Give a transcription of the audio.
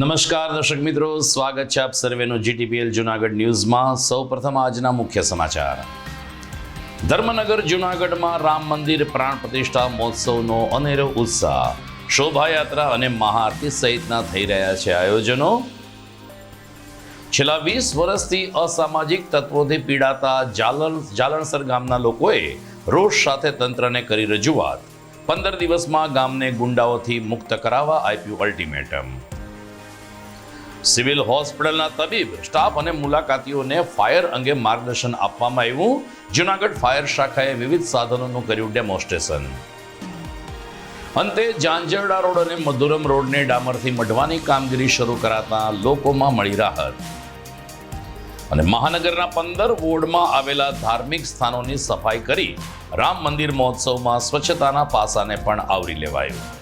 નમસ્કાર દર્શક મિત્રો, સ્વાગત છે આપ સર્વેનો જીટીપીએલ જુનાગઢ ન્યૂઝમાં. સૌપ્રથમ આજના મુખ્ય સમાચાર. ધર્મનગર જુનાગઢમાં રામ મંદિર પ્રાણ પ્રતિષ્ઠા મહોત્સવનો અનેરો ઉત્સાહ. શોભાયાત્રા અને મહાઆરતી સહિતના થઈ રહ્યા છે આયોજનો. છેલ્લા વીસ વર્ષથી અસામાજિક તત્વોથી પીડાતા જાલણ જાલણસર ગામના લોકોએ રોષ સાથે તંત્રને કરી રજૂઆત. પંદર દિવસમાં ગામને ગુંડાઓથી મુક્ત કરાવવા આપ્યું અલ્ટિમેટમ. સિવિલ હોસ્પિટલના તબીબ, સ્ટાફ અને મુલાકાતીઓને ફાયર અંગે માર્ગદર્શન આપવામાં આવ્યું. જુનાગઢ ફાયર શાખાએ વિવિધ સાધનોનું કર્યું ડેમોન્સ્ટ્રેશન. અંતે જાંજરડા રોડ અને મધુરમ રોડને ડામરથી મઢવાની કામગીરી શરૂ કરાતા લોકોમાં મળી રાહત. અને મહાનગરના પંદર વોર્ડમાં આવેલા ધાર્મિક સ્થાનોની સફાઈ કરી રામ મંદિર મહોત્સવમાં સ્વચ્છતાના પાસાને પણ આવરી લેવાયું.